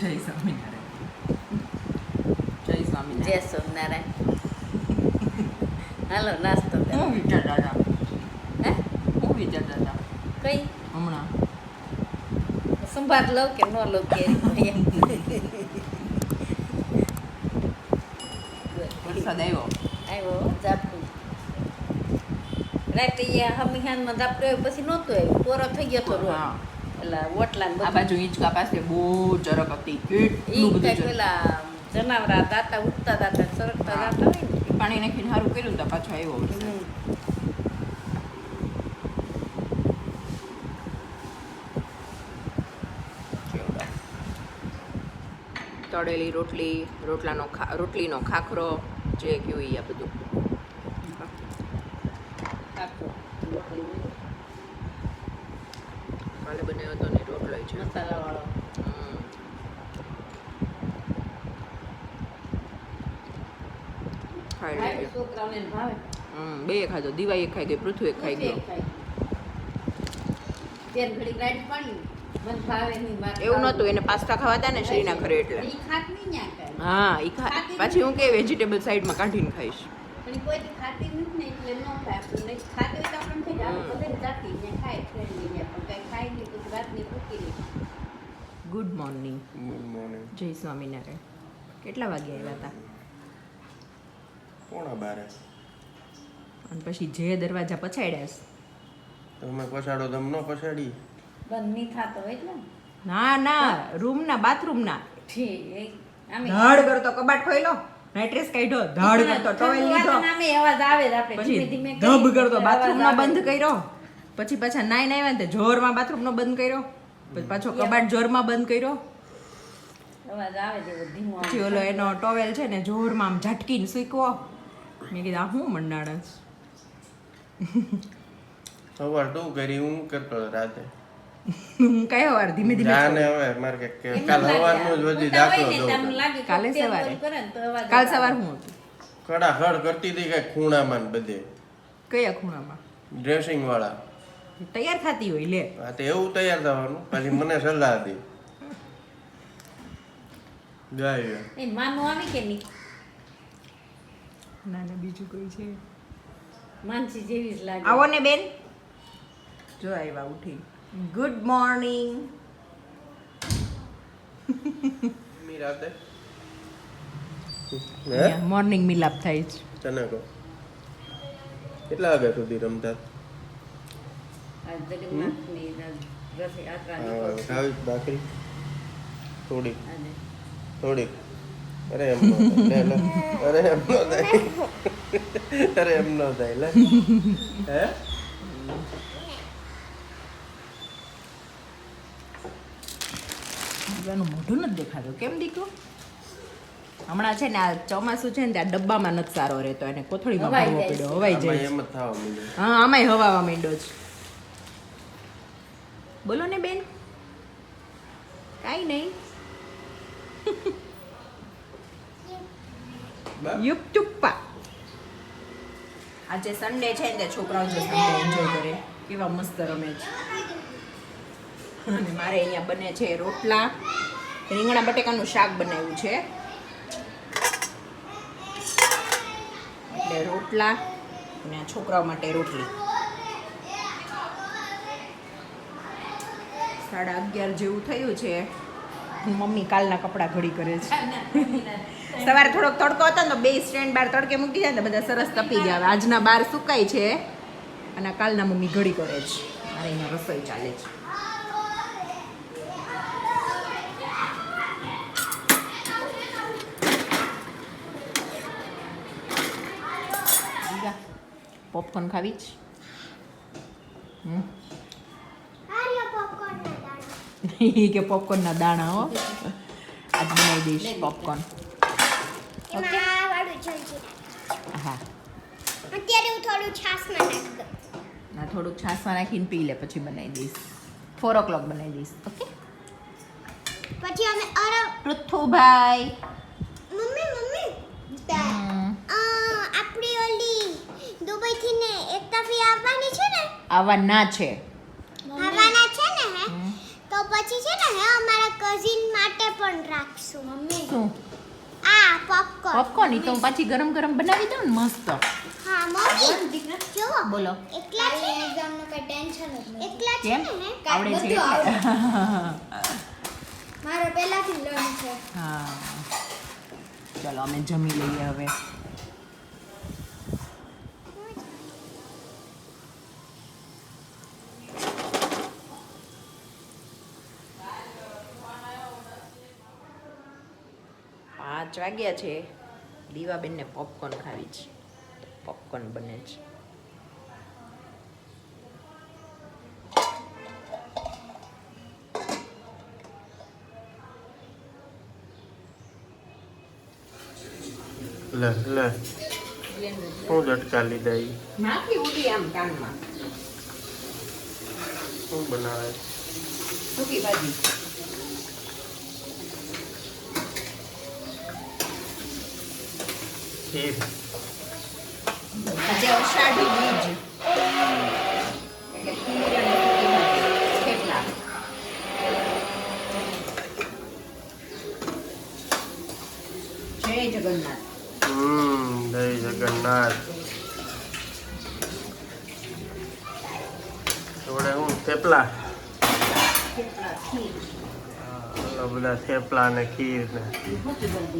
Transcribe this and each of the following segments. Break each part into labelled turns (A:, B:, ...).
A: જય સ્વામિનારાયણ. જય
B: જય
A: સ્વામિનારાયણ.
B: હાલો નાસ્તો
A: હું વિચારતા હતા
B: હે?
A: હું વિચારતા હતા
B: કઈ?
A: હમણાં.
B: સંભાળ લઉં કે ન લઉં કે?
A: વરસાદ આવ્યો?
B: આવ્યો ઝાપટું. રાતે હમીહાનમાં ઝાપટું આવ્યું પછી નહોતો આવ્યો. કોરો થઈ ગયો તો રોડ
A: હા.
B: એટલે ઓટલા
A: આ બાજુ હિંચકા પાસે બહુ ચરક હતી કેટલું બધું
B: પેલા જનાવરા દાતા ઉઠતા દાતા સરકતા દાતા
A: પાણી નાખીને સારું કર્યું તો પાછો આવ્યો. તળેલી રોટલી રોટલાનો રોટલીનો ખાખરો જે કયું આ બધું
B: આખું.
A: કાલે બનાવ્યો હતો ને રોટલો ય છે
B: મસાલાવાળો છોકરાઓને ભાવે
A: બે ખાધો દિવાઈ એક ખાઈ ગઈ પૃથ્વી એક ખાઈ ગયો
B: ઘડી પાણી
A: એવું
B: નતું
A: નહોતું એને પાસ્તા ખાવા હતા ને શ્રીના ઘરે એટલે. હા ઈ ખા પછી હું કે વેજીટેબલ સાઈડમાં કાઢીને ખાઈશ.
B: ખાતી
A: ગુડ મોર્નિંગ
C: ગુડ મોર્નિંગ
A: જય સ્વામિનારાયણ. કેટલા વાગે આવ્યા હતા?
C: પોણા બારે.
A: અને પછી જે દરવાજા પછાડ્યા
C: તમે પછાડો તમ ન પછાડી.
B: બંધ નહીં થતો એટલે? ના
A: ના રૂમના બાથરૂમના.
B: બાથરૂમ ના આમે
A: ધડ કરતો કબાટ ખોઈલો નાઇટ્રેસ કાઢ્યો ધડ કરતો ટોવેલ લીધો.
B: નામે અવાજ આવે જ આપણે
A: પછી
B: ધીમે ધીમે
A: ધબ કરતો બાથરૂમનો બંધ કર્યો. પછી પાછા નાઈ નાઈ ને જોરમાં બાથરૂમનો બંધ કર્યો. પછી પાછો કબાટ જોરમાં બંધ કર્યો.
B: અવાજ આવે જેવો ધીમો આવે.
A: પછી ઓલો એનો ટોવેલ છે ને જોરમાં આમ ઝટકીને સૂકવો. મેં કીધું આ હું મંડાણ
C: સવાર તું કરી હું કરતો રાતે.
A: હું કયો વાર ધીમે ધીમે
C: જાને હવે મારે કે- કે કાલ સવારનું જ દાખલો
A: કાલે સવારે.
B: બોલ કરે ને તો અવાજ
A: કાલ સવાર હું હતું?
C: ખડાખડ કરતી હતી કઈ ખૂણામાં ને બધે?
A: કયા ખૂણામાં?
C: ડ્રેસિંગ વાળા.
A: તૈયાર થતી હોય લે.
C: હા તો એવું તૈયાર થવાનું. પછી મને સલાહ
B: એ માનું આવે કે નહીં?
A: ના ના બીજું કોઈ છે.
B: માનસી જેવી જ લાગે.
A: આવો ને બેન. જો આવ્યા ઉઠી. ગુડ મોર્નિંગ
C: મી
A: મોર્નિંગ મિલાપ થાય છે
C: તને કહો. કેટલા વાગ્યા સુધી રમતા
B: આ જગન્નાથની રથે યાત્રા
C: હા,
B: નીકળશે.
C: ખાવી ભાખરી થોડીક. થોડીક. અરે એમ નો થાય. લે, લે. અરે એમ નો થાય. અરે એમ નો થાય. લે. હે?
A: એનું મોઢું નથી દેખાતું. કેમ દીકરું? હમણાં છે ને આ ચોમાસું છે ને ત્યાં ડબ્બામાં નથી સારો રહેતો. એને કોથળીમાં
B: હવાઈ
A: ભરવો
B: જાય
A: પડ્યો. હવાઈ જાય
C: એમ થવા
A: હા આમાંય હવાવા માંડ્યો છે. બોલો ને બેન. કાંઈ નહીં? યુપ ચુપ્પા. આજે સન્ડે છે ને છોકરાઓ જે સન્ડે એન્જોય કરે. કેવા મસ્ત રમે છે. અને મારે અહીંયા બને છે રોટલા. રીંગણા બટેકાનું શાક બનાવ્યું છે. એટલે રોટલા. અને આ છોકરાઓ માટે રોટલી. સાડા અગિયાર જેવું થયું છે. મમ્મી કાલના કપડાં ઘડી કરે છે. સવારે થોડોક તડકો હતો ને તો બે સ્ટેન્ડ બાર તડકે મૂકી જાય ને તો બધા સરસ તપી ગયા. આજના બાર સુકાય છે અને કાલના મમ્મી ઘડી કરે છે. મારે અહીંયા રસોઈ ચાલે છે. પોપકોર્ન ખાવી જ હમ ઈ કે પોપકોર્નના દાણા હો. આજ બનાવી દઈશ પોપકોર્ન હા.
D: અત્યારે હું થોડું છાશમાં નાખી દઉં.
A: ના થોડુંક છાસમાં નાખીને પી લે પછી બનાવી દઈશ. ફોર ઓ ક્લોક બનાવી દઈશ ઓકે
D: પછી અમે અરે
A: પૃથ્થુભાઈ
D: મમ્મી મમ્મી. આપણી ઓલી દુબઈથી ને એક કાફી આવવાની છે ના? આવવાના છે ને હે ને અમારા કઝિન માટે પણ રાખશું મમ્મી.
A: શું?
D: આ પોપકોર્ન
A: પોપકોર્ન ઈ તો હું પાછી ગરમ ગરમ બનાવી દઉં ને મસ્ત.
D: હા મમ્મી. જુઓ
A: બોલો.
D: એકલા છે એક્ઝામનું કઈ ટેન્શન જ નથી. એકલા છે ને?
A: આવડે છે
D: મારો પહેલાથી લર્ન છે.
A: હા. ચલો અમે જમી લઈએ હવે. પાંચ વાગ્યા છે દીવાબેનને પોપકોર્ન ખાવી છે. પોપકોર્ન બને છે.
C: લે લે. ઝટકા લીધા ઈ?
A: નાખી ઉડી આમ કાનમાં.
C: શું બનાવે?
A: સૂકી ભાજી.
C: ખીર.
A: આજે અષાઢી બીજ. એટલે ખીર અને થેપલા. જય જગન્નાથ.
C: હમ જય જગન્નાથ. જોડે હું થેપલા? બધા થેપલા ને ખીર ને.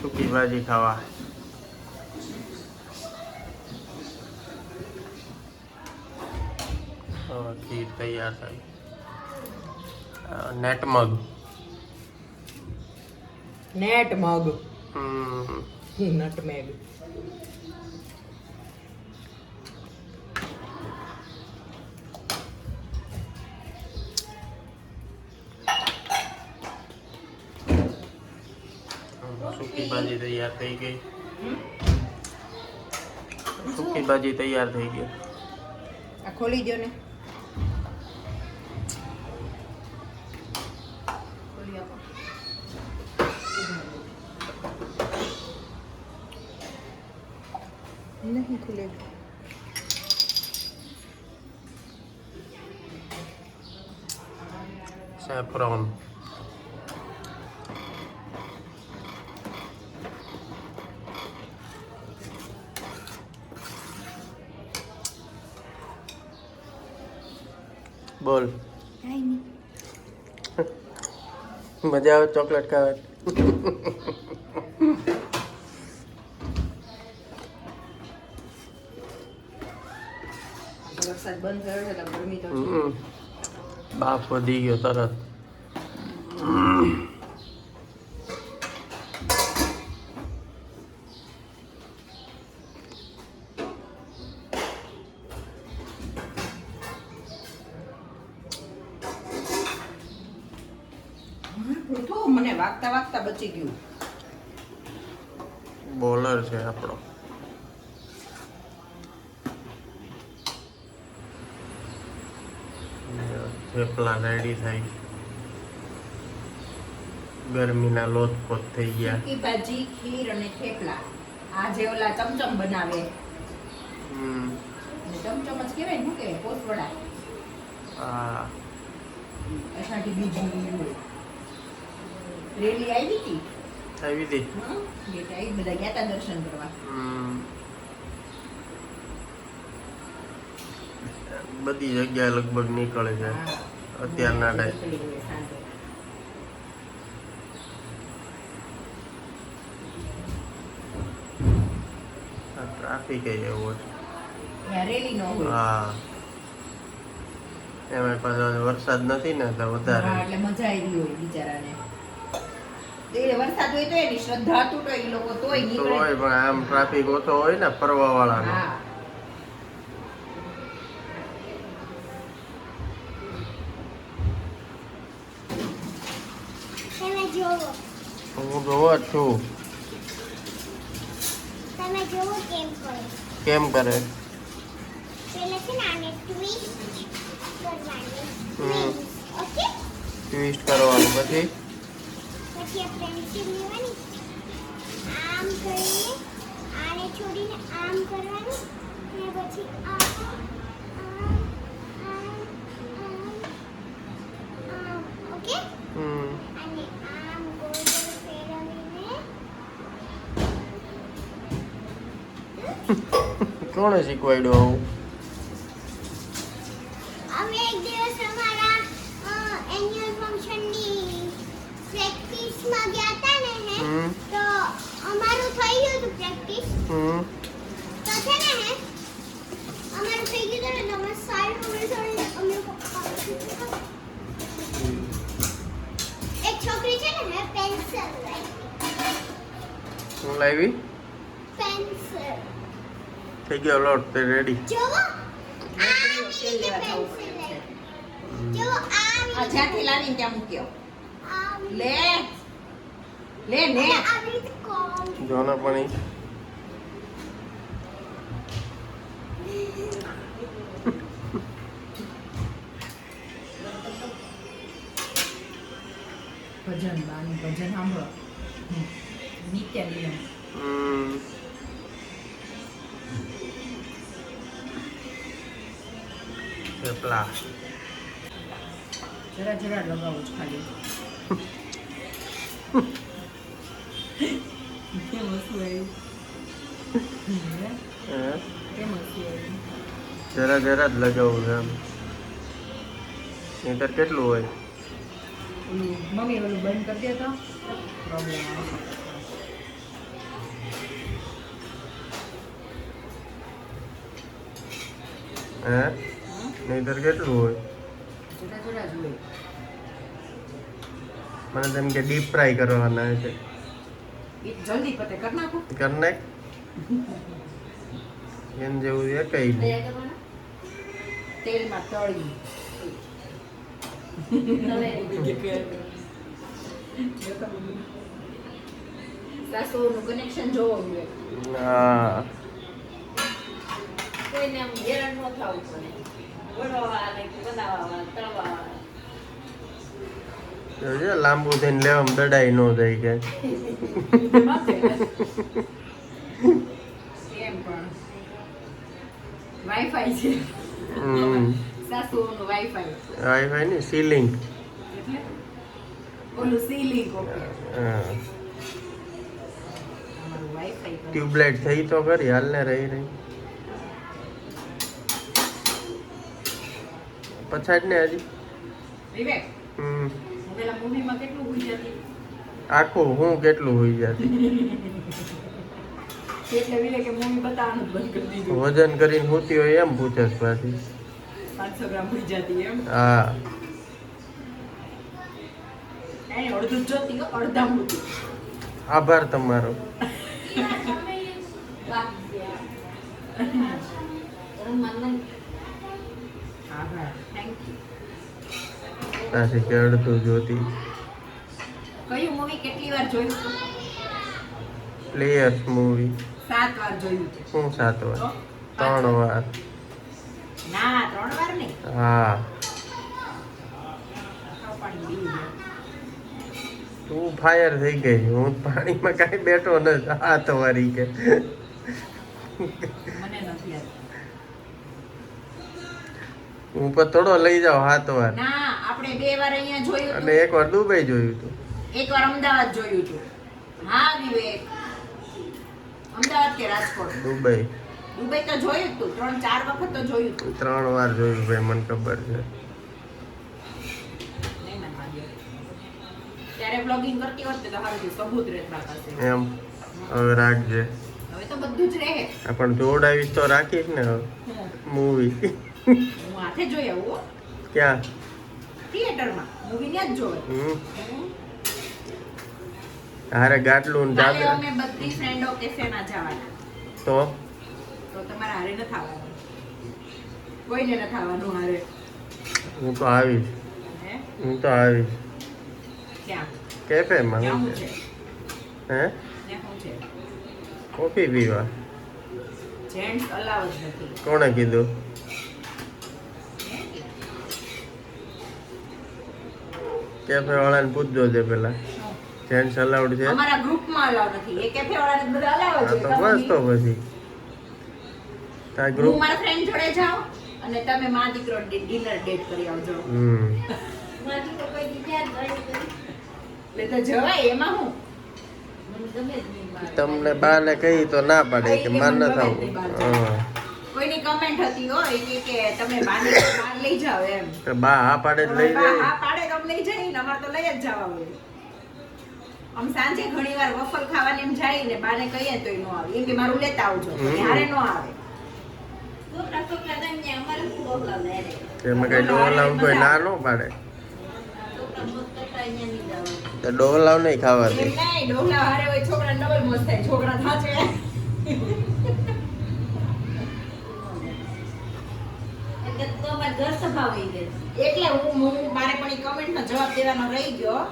C: સૂકી ભાજી ખાવા હવે ખીર તૈયાર થઈ નેટ મગ
A: નેટ મગ નટમેગ
C: સૂકી ભાજી તૈયાર થઈ ગઈ. સૂકી ભાજી તૈયાર થઈ ગઈ.
A: આ ખોલી દો ને. નહીં ખુલે
C: સેફ્રોન બોલ. મજા આવે ચોકલેટ ખાવાની.
A: વરસાદ બંધ થયો એટલે ગરમી તો
C: બાફ વધી ગયો તરત
A: તો મને વાગતા વાગતા બચી ગયું
C: બોલર છે આપણો થેપલા રેડી થઈ ગરમીના લોથપોથ થઈ ગયા.
A: સૂકી ભાજી ખીર અને થેપલા. આ જે ઓલા ચમચમ બનાવે.
C: હમ.
A: ચમચમ જ કહેવાય ને શું કહેવાય? કોસવડા.
C: આ
A: અષાઢી બીજી રેલી આવી હતી?
C: આવી હતી.
A: હં? બેટા એ બધા ગયા હતા દર્શન કરવા.
C: બધી જગ્યાએ લગભગ નીકળે છે. અત્યારના ટાઈમ.
A: નીકળી
C: કે. એવો હા. એમાં પાછો વરસાદ નથી ને
A: એટલે
C: વધારે.
A: એટલે મજા આવી હોય બિચારાને. વરસાદ હોય તો એની શ્રદ્ધા તૂટો એ લોકો તોય નીકળે.
C: હોય પણ આમ ટ્રાફિક ઓછો હોય ને ફરવા વાળાનો
A: હું
D: જોવા
C: છું.
D: તમે જોવો કેમ કરે.
C: કેમ કરે?
D: પેલે છે ને આને ટ્વિસ્ટ કરવાની.
C: હમ.
D: ઓકે?
C: ટ્વિસ્ટ કરવાનું પછી?
D: પછી આ પેન્સિલ લેવાની. આમ કરીને આને છોડીને આમ કરવાનું. ને પછી આમ આમ આમ આમ આમ. ઓકે?
C: હમ.
D: અને
C: કોણે શીખવાડ્યો આવું?
D: અમે એક દિવસ અમારા એન્યુઅલ ફંક્શનની પ્રેક્ટિસમાં ગયા હતા ને હે તો અમારું થઈ ગયું હતું પ્રેક્ટિસ તો છે ને હે અમારું થઈ ગયું હતું ને તો અમે સાઈડમાં અમે પપ્પા એક છોકરી છે ને હે પેન્સિલ લાવી
C: હું લાવી?
D: પેન્સિલ
C: થઈ ગયો લોટ તે રેડી
A: જ્યાંથી લાવીને ત્યાં મૂક્યો. લે લે
D: લે.
C: જોને પણ થેપલા
A: જરા જરા લગાવું છું ખાલી. કેમ હસવું આવ્યું? હે?
C: હે?
A: કેમ હસવું આવ્યું?
C: જરા જરા જ લગાવું એમ. મીટર કેટલું હોય?
A: મમ્મી ઓલું બંધ કરી દે તો. પ્રોબ્લેમ આવશે
C: હે? નહીતર કેટલું હોય? મને તેમ કે ડીપ ફ્રાય કરવાના છે.
A: જલ્દી પતે કર નાખો.
C: કર નાખ એમ જેવું એ કઈ નહીં.
A: તેલમાં તળી કનેક્શન જોવો
C: હા.
B: કોઈને આમ હેરાન ન થવું પડે. ને
C: લાંબુ થઈને લેવામાં દડાઈ ન જાય કે
A: વાઈફાઈ છે. વાઈફાઈ
C: વાઈફાઈ ની સીલિંગ
A: ઓલું સીલિંગ કરે.
C: ટ્યુબલાઇટ થઈ તો ખરી હાલને રહી રહી. પછાડ ને હજી આખું હું કેટલું હોઈ જતી? વજન કરીને હોતી હોય એમ પૂછસ પાછી. હા. આભાર તમારો.
B: મન
C: પાછી કે અડધું જોતી
A: કયું મૂવી કેટલી વાર જોયું
C: પ્લેયર્સ મૂવી
A: સાત વાર જોયું છે.
C: શું સાત વાર? ત્રણ વાર.
A: ના ત્રણ વાર નહીં.
C: હા. તું ફાયર થઈ ગઈ. હું પાણીમાં કાંઈ બેઠો નથી. હાથ વારી કે
A: મને નથી યાદ
C: હું પર થોડો લઈ જાવ હાથ વાર.
A: ના આપણે બે વાર અહીંયા જોયું
C: અને એક વાર દુબઈ જોયું હતું.
A: એક વાર અમદાવાદ જોયું હતું. હા વિવેક. અમદાવાદ કે રાજકોટ?
C: દુબઈ.
A: દુબઈ તો જોયું હતું ત્રણ ચાર વખત તો જોયું હતું
C: ત્રણ વાર જોયું ભાઈ મને ખબર છે.
A: નહીં માનવા દે. ત્યારે બ્લોગિંગ કરતી વખતે તો સારું સબૂત રહેતા પાસે.
C: એમ. હવે રાખજે.
A: હવે તો બધું જ રહે.
C: પણ જોડાવીશ તો રાખીશ ને હવે. મૂવી
A: હું જોઈ આવું
C: ક્યાં?
A: થિયેટરમાં. મૂવી ને જ જોવે.
C: હારે ગાટલું ને
A: કાલે અમે બધી ફ્રેન્ડો કેફેમાં જવાના.
C: તો?
A: તો તમારે હારે નથી આવવાનું કોઈને ન થવાનું હારે.
C: હું તો આવીશ.
A: હું?
C: તો આવીશ.
A: ક્યાં?
C: કેફેમાં હું છે? હે? કોફી પીવા.
A: જેન્ટ્સ અલાવ જ નથી.
C: કોણે કીધું? કેફે વાળાને પૂછજો છે પેલા? જેન્ટ્સ અલાઉડ છે.
A: અમારા ગ્રુપમાં અલાવ નથી. એ કેફે વાળાને બધા અલાવ છે.
C: તો બસ તો પછી.
A: તા
C: ગ્રુપ
A: મારા ફ્રેન્ડ જોડે જાઓ અને તમે માં દીકરો ડિનર ડેટ કરી આવજો.
C: હમ.
B: માથી તો કોઈ દીકરા.
A: એટલે તો જવાય એમાં હું?
B: ગમે જ નહીં
C: તમને બાને કહી તો ના પાડે કે માન ન થવું હા.
A: કોઈની કમેન્ટ હતી હો એ કે કે તમે બાને બહાર લઈ જાઓ એમ.
C: તો બા હા પાડે જ લઈ જાય.
A: હા પાડે તો અમે લઈ જઈએ ને અમારે તો લઈ જ જવા હોય. આમ સાંજે ઘણી વાર વફલ ખાવાની એમ જાય ને બાને કહીએ તોય ન આવે. એમ કે મારું લેતા આવજો. હારે ન આવે.
C: એમાં કઈ કોઈ ના ન પાડે.
B: નહીં
C: તો ડોલાવ નહીં ખાવા દે.
A: એમ નહીં ડોહલા હારે હોય છોકરા ડબલ મોજ થાય. છોકરા થાચે.
B: તો ઘર સભા હોય ગઈ.
A: એટલે હું હું મારે પણ એ કમેન્ટનો જવાબ દેવાનો રહી ગયો.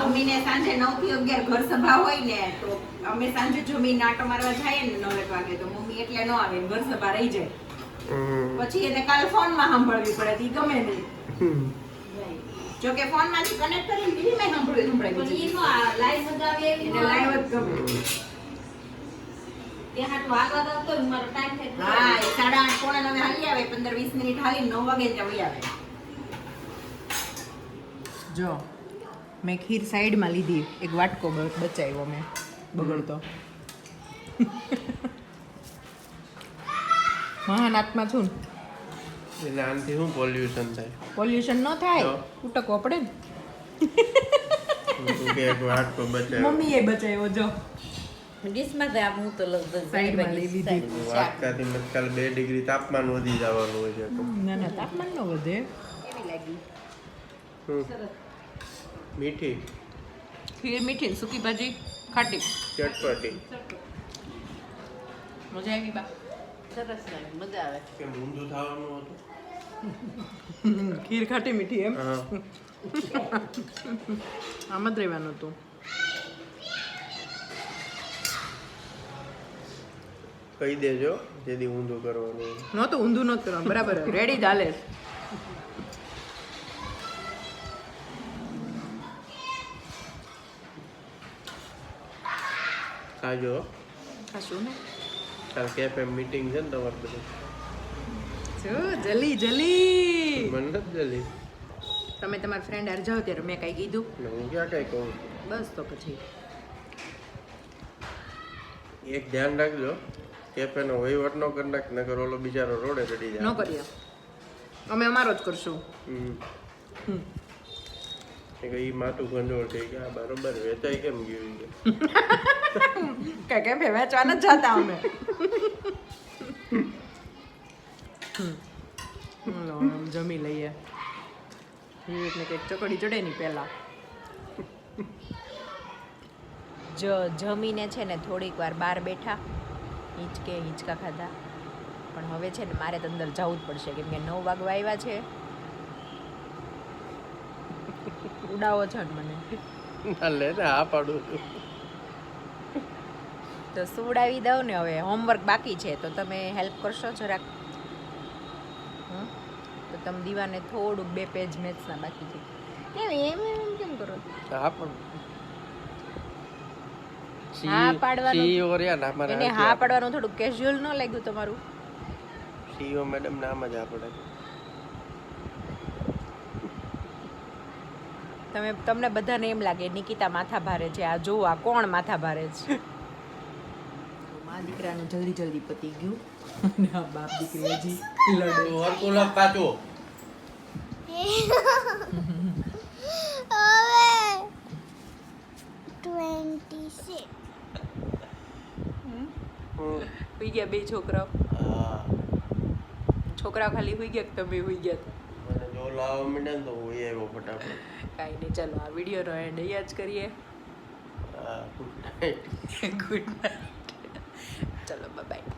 A: અમીને સાંજે નવથી અગિયાર ઘર સભા હોય ને તો અમે સાંજે જમીને આટો મારવા જઈએ ને નવ એક વાગે તો મમ્મી એટલે ન આવે ઘર સભા રહી જાય. પછી એને કાલ ફોનમાં સાંભળવી પડે તી ગમે નહીં. જો કે ફોનમાંથી કનેક્ટ કરીને બીજી મેં સાંભળવી સંભળાવી
B: પણ નો આ live આવે
A: એને લાઈવ જ ગમે.
B: ત્યાં તો આગળ આવતો મારો ટાઈમ થાય
A: હા સાડા આઠ પોણા નવે હાલી આવે પંદર વીસ મિનિટ હાલી નવ વાગે ત્યાં આવી આવે. જો મેં ખીર સાઈડમાં લીધી એક વાટકો બચાવ્યો મેં બગડતો. મહાનાથમાં છું ને.
C: એટલે આનાથી શું પોલ્યુશન થાય?
A: પોલ્યુશન ન થાય?
C: ઉટકો
A: ઉટકવો પડે ને.
C: એક વાટકો બચાવ્યો.
A: મમ્મીએ બચાવ્યો જો.
B: ડીશમાં તો હું તો લગભગ
A: સાઈડમાં લઈ લીધી.
C: વાટકાથી બે ડિગ્રી તાપમાન વધી જવાનું હોય છે.
A: ના ના તાપમાન ન વધે.
B: કેવી લાગી.
C: હમ.
B: સરસ.
C: મીઠી.
A: ખીર મીઠી સૂકી ભાજી ખાટી.
C: ચટપટી.
A: મજા આવી બા?
B: સરસ લાગે મજા આવે.
C: કે ઊંધું થવાનું હતું?
A: ખીર ખાટી મીઠી એમ? આમ જ રહેવાનું હતું.
C: કહી દેજો જેથી ઊંધું કરવાનું.
A: નહોતું ઊંધું નહોતું કરવાનું બરાબર. રેડી ચાલે
C: ખાજો
A: આ શું ને?
C: કાલ કેફે મીટિંગ છે ને તમારે બધું.
A: જો જલી જલી
C: મને નથી જલ્દી.
A: તમે તમારા ફ્રેન્ડ હાર જાઓ ત્યારે મેં કાંઈ કીધું.
C: ને હું ક્યાં કઈ કહું?
A: બસ તો પછી.
C: એક ધ્યાન રાખજો કેફેનો વહીવટ ન કરી નાખ નકર ઓલો બિચારો રોડે ચડી
A: ન
C: જાય
A: કરીએ. અમે અમારો જ કરશું.
C: હમ. એ માથું ગંડોળ થઈ ગયા. બરોબર વેચાઈ કેમ ગયું કે.
A: કેમ ભે વેચવા નથી જતા અમે. જમી લઈએ. વિવેકને કંઈક ચકડી ચડે નહીં પહેલા. જ જમીને છે ને થોડીક વાર બહાર બેઠા. હિંચકે હિંચકા ખાધા. પણ હવે છે ને મારે તો અંદર જવું જ પડશે કેમ કે નવ વાગવા આવ્યા છે. ઉડાવો છો ને મને.
C: ના લે ને આ પાડું છું.
A: તો સુવડાવી દઉં ને હવે હોમવર્ક બાકી છે તો તમે હેલ્પ કરશો જરાક. તો તમે દીવાને થોડુંક બે પેજ મેથ્સના બાકી છે. કેમ એમ એમ કેમ કરો?
C: હા પણ
A: હા પાડવાનું.
C: CEO રહ્યા
A: એને હા પાડવાનું થોડુંક કેઝ્યુઅલ ન લાગ્યું તમારું.
C: સીઈઓ મેડમ નામ જ આપણે
A: તમે તમને બધાને એમ લાગે નિકિતા માથા ભારે છે આ જોવા કોણ માથા ભારે છે? મા દીકરાનું જલ્દી જલ્દી પતી ગયું. અને આ બાપ દીકરી હજી લડો
C: તું કાચો
A: હુઈ ગયા બે છોકરાઓ.
C: છોકરા
A: છોકરાઓ ખાલી હુઈ ગયા કે તમે હુઈ ગયા? હતા
C: મને જો લાવ માંડે તો હું આવ્યો ફટાફટ.
A: કાંઈ નહીં ચાલો આ વિડીયોનો એન્ડ અહીંયા જ કરીએ.
C: ગુડ નાઇટ
A: ગુડ નાઇટ ચલો બાય